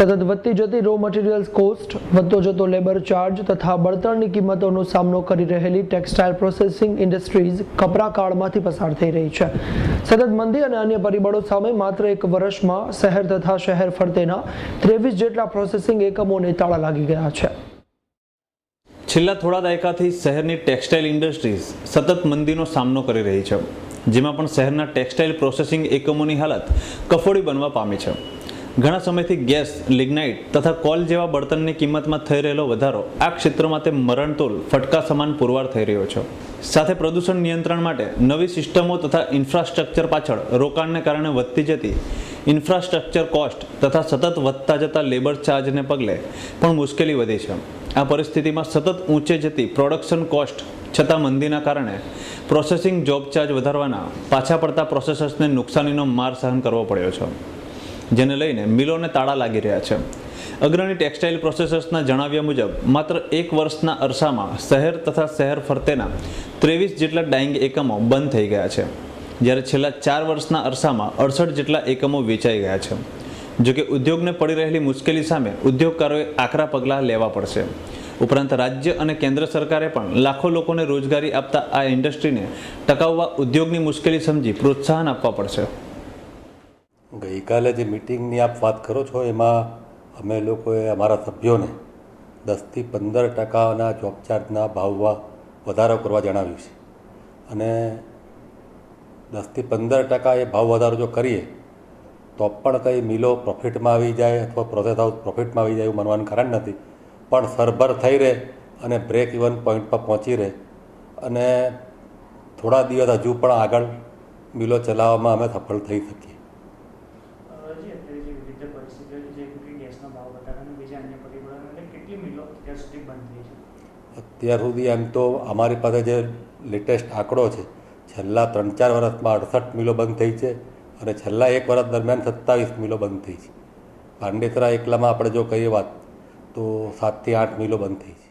સતત વધતી જતી રો મટીરિયલ્સ કોસ્ટ વધતો જતો લેબર ચાર્જ તથા બળતણની કિંમતોનો સામનો કરી રહેલી ટેક્સટાઇલ પ્રોસેસિંગ ઇન્ડસ્ટ્રીઝ કપરા કાળમાંથી પસાર થઈ રહી છે. સતત મંદી અને અન્ય પરિબળો સામે માત્ર એક વર્ષમાં શહેર તથા શહેર ફરતેના ત્રેવીસ જેટલા પ્રોસેસિંગ એકમોને તાળા લાગી ગયા છે. છેલ્લા થોડા દાયકાથી શહેરની ટેક્સટાઇલ ઇન્ડસ્ટ્રીઝ સતત મંદીનો સામનો કરી રહી છે, જેમાં પણ શહેરના ટેક્સટાઇલ પ્રોસેસિંગ એકમોની હાલત કફોડી બનવા પામી છે. ઘણા સમયથી ગેસ, લિગ્નાઇટ તથા કોલ જેવા બળતણની કિંમતમાં થઈ રહેલો વધારો આ ક્ષેત્રમાં તે મરણતોલ, ફટકા સમાન પુરવાર થઈ રહ્યો છે. સાથે પ્રદૂષણ નિયંત્રણ માટે નવી સિસ્ટમો તથા ઇન્ફ્રાસ્ટ્રક્ચર પાછળ રોકાણને કારણે વધતી જતી ઇન્ફ્રાસ્ટ્રક્ચર કોસ્ટ તથા સતત વધતા જતા લેબર ચાર્જને પગલે પણ મુશ્કેલી વધી છે. આ પરિસ્થિતિમાં સતત ઊંચે જતી પ્રોડક્શન કોસ્ટ છતાં મંદીના કારણે પ્રોસેસિંગ જોબ ચાર્જ વધારવાના પાછા પડતા પ્રોસેસર્સને નુકસાનીનો માર સહન કરવો પડ્યો છે. જેને લઈને મિલોને તાળા લાગી રહ્યા છે. અગ્રણી ટેક્સટાઇલ પ્રોસેસર્સના જણાવ્યા મુજબ, માત્ર એક વર્ષના અરસામાં શહેર તથા શહેર ફરતેના ત્રેવીસ જેટલા ડાઇંગ એકમો બંધ થઈ ગયા છે, જ્યારે છેલ્લા ચાર વર્ષના અરસામાં અડસઠ જેટલા એકમો વેચાઈ ગયા છે. જોકે ઉદ્યોગને પડી રહેલી મુશ્કેલી સામે ઉદ્યોગકારોએ આકરા પગલાં લેવા પડશે. ઉપરાંત રાજ્ય અને કેન્દ્ર સરકારે પણ લાખો લોકોને રોજગારી આપતા આ ઇન્ડસ્ટ્રીને ટકાવવા ઉદ્યોગની મુશ્કેલી સમજી પ્રોત્સાહન આપવા પડશે. ગઈકાલે જે મિટિંગની આપ વાત કરો છો, એમાં અમે લોકોએ, અમારા સભ્યોને દસથી પંદર ટકાના જોબ ચાર્જના ભાવમાં વધારો કરવા જણાવ્યું છે. અને દસથી પંદર ટકા એ ભાવ વધારો જો કરીએ, તો પણ કંઈ મિલો પ્રોફિટમાં આવી જાય અથવા પ્રોસેસ હાઉસ પ્રોફિટમાં આવી જાય એવું માનવાનું કારણ નથી. પણ સરભર થઈ રહે અને બ્રેક ઇવન પોઈન્ટ પર પહોંચી રહે. અને થોડા દિવસ હજુ પણ આગળ મિલો ચલાવવામાં અમે સફળ થઈ શકીએ. જે પરિસ્થિતિઓ જે કે ગેસના ભાવ વધારા બીજા અન્ય પરિબળોને લીધે કેટલી મિલો અત્યાર સુધી બંધ થઈ છે? અત્યાર સુધી એમ તો અમારી પાસે જે લેટેસ્ટ આંકડો છે, છેલ્લા ત્રણ ચાર વર્ષમાં અડસઠ મિલો બંધ થઈ છે અને છેલ્લા એક વર્ષ દરમિયાન સત્તાવીસ મિલો બંધ થઈ છે. પાંડેસરા એકલામાં આપણે જો કહીએ વાત, તો સાતથી આઠ મિલો બંધ થઈ છે.